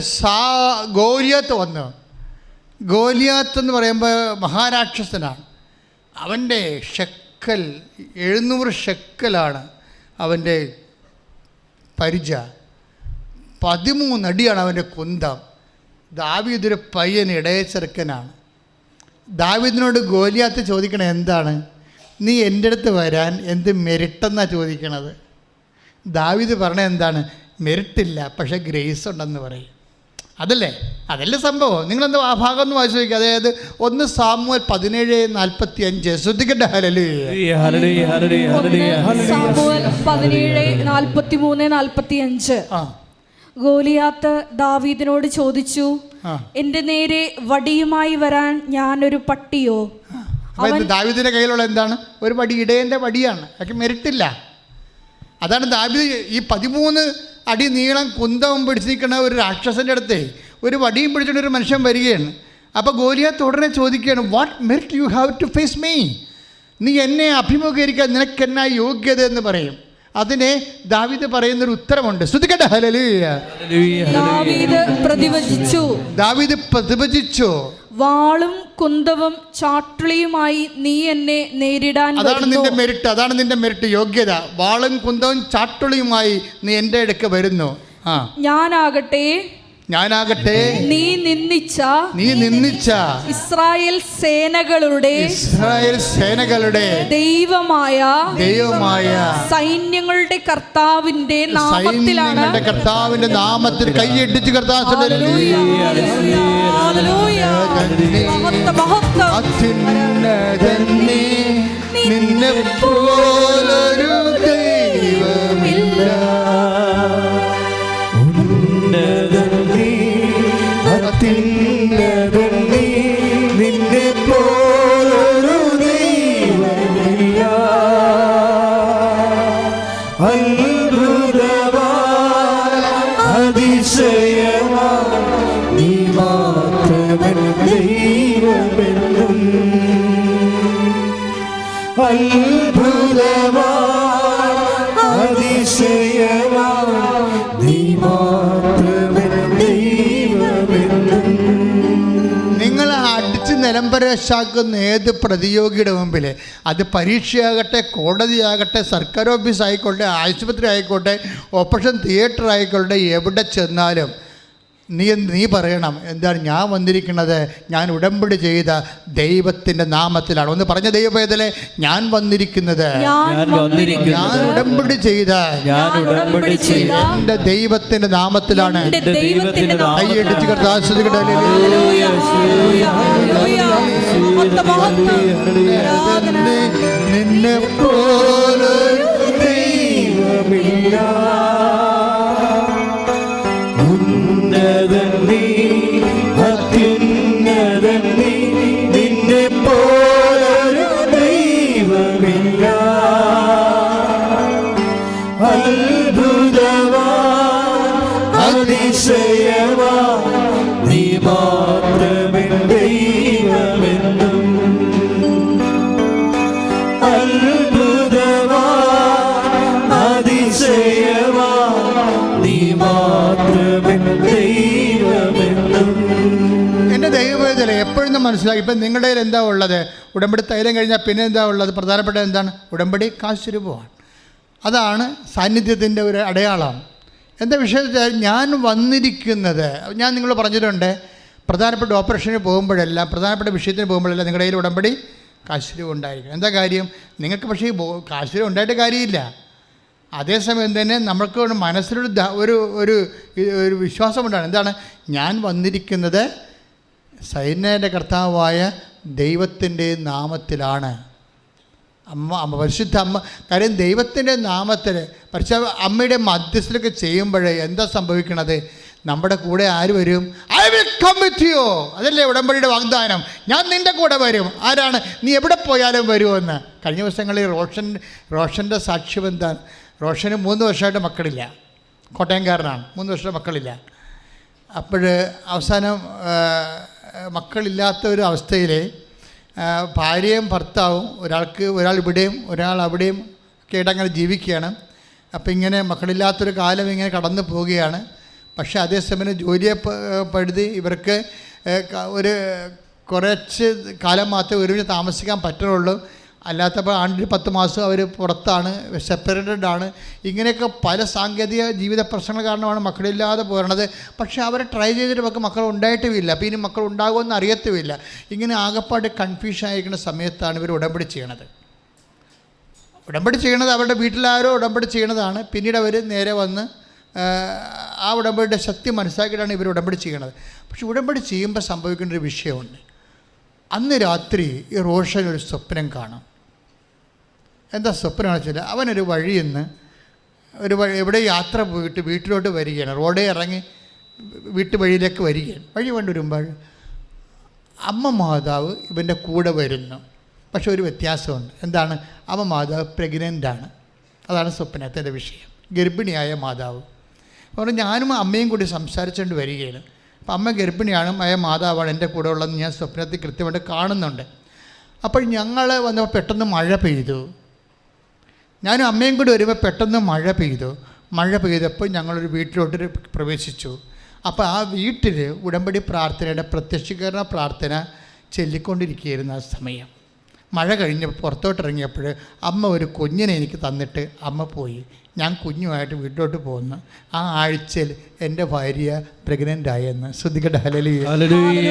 സാ ഗോലിയാത്ത് വന്ന്. ഗോലിയാത്ത് എന്ന് പറയുമ്പോൾ മഹാരാക്ഷസനാണ്. അവന്റെ ഷെക്കൽ എഴുന്നൂറ് ഷെക്കലാണ് അവന്റെ പരിച. പതിമൂന്നടിയാണ് അവന്റെ കുന്തം. ദാവീദൊരു പയ്യൻ ഇടയ ചെറുക്കനാണ് ദാവീദിനോട് ഗോലിയാത്ത് ചോദിക്കണ എന്താണ്? നീ എന്റെ അടുത്ത് വരാൻ എന്ത് മെരിട്ടെന്നാണ് ചോദിക്കണത്? ദാവീദ് പറഞ്ഞ എന്താണ്? മെരിട്ടില്ല പക്ഷേ ഗ്രേസ് ഉണ്ടെന്ന് പറയും. അതല്ലേ? അതല്ലേ സംഭവം? നിങ്ങളെന്താ ആ ഭാഗം ഒന്ന് വായിച്ചു നോക്കി അതായത് ഒന്ന് സാമുവൽ പതിനേഴ് നാൽപ്പത്തി അഞ്ച് ശ്രദ്ധിക്കട്ടെ ഹലലു പതിനേഴ് നാൽപ്പത്തി മൂന്ന് നാൽപ്പത്തി അഞ്ച് ഗോലിയാത്ത് ദാവീദിനോട് ചോദിച്ചു എന്റെ നേരെ വടിയുമായി വരാൻ ഞാനൊരു പട്ടിയോ? ദാവീദിന്റെ കയ്യിലുള്ള എന്താണ്? ഒരു വടി ഇടയന്റെ വടിയാണ്. അതൊക്കെ മെരിട്ടില്ല അതാണ് ദാവീദ് ഈ പതിമൂന്ന് അടി നീളം കുന്തവും പിടിച്ച് നിൽക്കുന്ന ഒരു രാക്ഷസന്റെ അടുത്ത് ഒരു വടിയും പിടിച്ചുകൊണ്ട് ഒരു മനുഷ്യൻ വരികയാണ്. അപ്പോൾ ഗോലിയാത്ത് ഉടനെ ചോദിക്കുകയാണ് what merit you have to face me നീ എന്നെ അഭിമുഖീകരിക്കാൻ നിനക്കെന്നാ യോഗ്യത? എന്ന് പറയും. അതിനെ ദാവീദ് പറയുന്നൊരു ഉത്തരമുണ്ട്. ശ്രദ്ധിക്കട്ടെ ഹല്ലേലൂയ, ദാവീദ് പ്രതിവചിച്ചു. ദാവീദ് പ്രതിഭജിച്ചു വാളും കുന്തവും ചാട്ടുളിയുമായി നീ എന്നെ നേരിടാൻ അതാണ് നിന്റെ മെരിട്ട് അതാണ് നിന്റെ മെരിട്ട് യോഗ്യത. വാളും കുന്തവും ചാട്ടുളിയുമായി നീ എന്റെ അടുക്ക വരുന്നു. ഞാനാകട്ടെ ഞാനാകട്ടെ. നീ നിന്ദിച്ച നീ നിന്ദിച്ച ഇസ്രായേൽ സേനകളുടെ ഇസ്രായേൽ സേനകളുടെ ദൈവമായ ദൈവമായ സൈന്യങ്ങളുടെ കർത്താവിന്റെ നാമത്തിലാണ് കർത്താവിന്റെ നാമത്തിൽ കൈയടിച്ച് കർത്താവ്. നിന്നെ പോലൊരു ദൈവമില്ല മാത്രമൻ നിങ്ങൾ ഏത് പ്രതിയോഗിയുടെ മുമ്പിൽ അത് പരീക്ഷയാകട്ടെ കോടതിയാകട്ടെ സർക്കാർ ഓഫീസ് ആയിക്കോട്ടെ ആശുപത്രി ആയിക്കോട്ടെ ഓപ്പറേഷൻ തിയേറ്റർ ആയിക്കോട്ടെ എവിടെ ചെന്നാലും നീ നീ പറയണം. എന്താണ് ഞാൻ വന്നിരിക്കുന്നത്? ഞാൻ ഉടമ്പടി ചെയ്ത ദൈവത്തിന്റെ നാമത്തിലാണ്. ഒന്ന് പറഞ്ഞ ദൈവവേദലെ ഞാൻ വന്നിരിക്കുന്നത്. ഞാൻ ഉടമ്പടി ചെയ്ത നാമത്തിലാണ്. എന്റെ ദൈവത്തിന്റെ നാമത്തിൽ. കൈയടിച്ച് കർത്താശ്വതിക്കട്ടെ ഹല്ലേലൂയ, ഹല്ലേലൂയ, ഹല്ലേലൂയ. മഹത്വം, മഹത്വം. നിന്നെ പോലെ ദൈവമില്ല. അത്ഭുതവാൻ നീ ദൈവമെന്നും നീ ദൈവമെന്നും എപ്പോഴും മനസ്സിലാക്കി. ഇപ്പം നിങ്ങളുടെ കയ്യിൽ എന്താ ഉള്ളത്? ഉടമ്പടി തൈലം കഴിഞ്ഞാൽ പിന്നെ എന്താ ഉള്ളത്? പ്രധാനപ്പെട്ട എന്താണ്? ഉടമ്പടി കാശുരൂപമാണ് അതാണ് സാന്നിധ്യത്തിന്റെ ഒരു അടയാളം. എന്താ വിഷയത്തിൽ ഞാൻ വന്നിരിക്കുന്നത് ഞാൻ നിങ്ങൾ പറഞ്ഞിട്ടുണ്ട് പ്രധാനപ്പെട്ട ഓപ്പറേഷന് പോകുമ്പോഴെല്ലാം പ്രധാനപ്പെട്ട വിഷയത്തിന് പോകുമ്പോഴെല്ലാം നിങ്ങളുടെ കയ്യിൽ ഉടമ്പടി കാശുരൂപം ഉണ്ടായിരിക്കും എന്താ കാര്യം? നിങ്ങൾക്ക് പക്ഷേ ഈ ഉണ്ടായിട്ട് കാര്യമില്ല. അതേസമയം തന്നെ നമ്മൾക്ക് മനസ്സിലൊരു ഒരു ഒരു ഒരു വിശ്വാസമുണ്ടാണ് എന്താണ്? ഞാൻ വന്നിരിക്കുന്നത് സൈന്യന്റെ കർത്താവായ ദൈവത്തിന്റെ നാമത്തിലാണ്. അമ്മ അമ്മ പരിശുദ്ധ അമ്മ കാര്യം ദൈവത്തിന്റെ നാമത്തിൽ പരിശുദ്ധ അമ്മയുടെ മധ്യസ്ഥലൊക്കെ ചെയ്യുമ്പോഴേ എന്താ സംഭവിക്കണത്? നമ്മുടെ കൂടെ ആര് വരും? I will come with you അതല്ലേ ഉടമ്പടിയുടെ വാഗ്ദാനം. ഞാൻ നിന്റെ കൂടെ വരും. ആരാണ്? നീ എവിടെ പോയാലും വരുമെന്ന് കഴിഞ്ഞ ദിവസങ്ങളിൽ റോഷൻ റോഷന്റെ സാക്ഷ്യം എന്താണ്? റോഷന് മൂന്ന് വർഷമായിട്ട് മക്കളില്ല. കോട്ടയംകാരനാണ്. മൂന്ന് വർഷം മക്കളില്ല. അപ്പോൾ അവസാനം മക്കളില്ലാത്ത ഒരു അവസ്ഥയിൽ ഭാര്യയും ഭർത്താവും ഒരാൾക്ക് ഒരാൾ ഇവിടെയും ഒരാൾ അവിടെയും ഒക്കെ ആയിട്ട് അങ്ങനെ ജീവിക്കുകയാണ്. അപ്പോൾ ഇങ്ങനെ മക്കളില്ലാത്തൊരു കാലം ഇങ്ങനെ കടന്നു പോവുകയാണ്. പക്ഷേ അതേസമയം ജോലിയെ പഴുതി ഇവർക്ക് ഒരു കുറച്ച് കാലം മാത്രമേ ഒരുമിച്ച് താമസിക്കാൻ പറ്റുള്ളൂ അല്ലാത്തപ്പോൾ ആണ്ടിൽ പത്ത് മാസം അവർ പുറത്താണ് സെപ്പറേറ്റഡ് ആണ്. ഇങ്ങനെയൊക്കെ പല സാങ്കേതിക ജീവിത പ്രശ്നങ്ങൾ കാരണമാണ് മക്കളില്ലാതെ പോരണത്. പക്ഷേ അവരെ ട്രൈ ചെയ്തിട്ട് നമുക്ക് മക്കൾ ഉണ്ടായിട്ടുമില്ല അപ്പോൾ ഇനി മക്കൾ ഉണ്ടാകുമെന്ന് അറിയത്തുമില്ല. ഇങ്ങനെ ആകെപ്പാട് കൺഫ്യൂഷൻ ആയിരിക്കുന്ന സമയത്താണ് ഇവർ ഉടമ്പടി ചെയ്യണത്. ഉടമ്പടി ചെയ്യണത് അവരുടെ വീട്ടിലാരോ ഉടമ്പടി ചെയ്യണതാണ്. പിന്നീട് അവർ നേരെ വന്ന് ആ, ഉടമ്പടിയുടെ ശക്തി മനസ്സിലാക്കിയിട്ടാണ് ഇവർ ഉടമ്പടി ചെയ്യണത്. പക്ഷെ ഉടമ്പടി ചെയ്യുമ്പോൾ സംഭവിക്കേണ്ട ഒരു വിഷയമുണ്ട്. അന്ന് രാത്രി ഈ റോഷൻ ഒരു സ്വപ്നം കാണും. എന്താ സ്വപ്നം വെച്ചാൽ അവനൊരു വഴിയിൽ നിന്ന് ഒരു വഴി എവിടെ യാത്ര പോയിട്ട് വീട്ടിലോട്ട് വരികയാണ്. റോഡേ ഇറങ്ങി വീട്ടു വഴിയിലേക്ക് വരികയാണ്. വഴി കൊണ്ടുവരുമ്പോൾ അമ്മ മാതാവ് ഇവന്റെ കൂടെ വരുന്നു. പക്ഷെ ഒരു വ്യത്യാസമുണ്ട്. എന്താണ്? അമ്മ മാതാവ് പ്രഗ്നന്റാണ് അതാണ് സ്വപ്നത്തിന്റെ വിഷയം. ഗർഭിണിയായ മാതാവ്. അതുകൊണ്ട് ഞാനും അമ്മയും കൂടി സംസാരിച്ചുകൊണ്ട് വരികയാണ്. അപ്പം അമ്മ ഗർഭിണിയാണ് അയ മാതാവാണ് എന്റെ കൂടെ ഉള്ളതെന്ന് ഞാൻ സ്വപ്നത്തിൽ കൃത്യമായിട്ട് കാണുന്നുണ്ട്. അപ്പോൾ ഞങ്ങൾ വന്നപ്പോൾ പെട്ടെന്ന് മഴ പെയ്തു. ഞാനും അമ്മയും കൂടി വരുമ്പോൾ പെട്ടെന്ന് മഴ പെയ്തു. മഴ പെയ്തപ്പോൾ ഞങ്ങളൊരു വീട്ടിലോട്ട് പ്രവേശിച്ചു. അപ്പോൾ ആ വീട്ടിൽ ഉടമ്പടി പ്രാർത്ഥനയുടെ പ്രത്യക്ഷീകരണ പ്രാർത്ഥന ചൊല്ലിക്കൊണ്ടിരിക്കുകയായിരുന്നു ആ സമയം. മഴ കഴിഞ്ഞ് പുറത്തോട്ടിറങ്ങിയപ്പോൾ അമ്മ ഒരു കുഞ്ഞിനെ എനിക്ക് തന്നിട്ട് അമ്മ പോയി. ഞാൻ കുഞ്ഞുമായിട്ട് വീട്ടിലോട്ട് പോകുന്നു ആ ആഴ്ചയിൽ എന്റെ ഭാര്യ പ്രഗ്നന്റ് ആയെന്ന്. ശ്രദ്ധിക്കട്ടെ? ഹലലി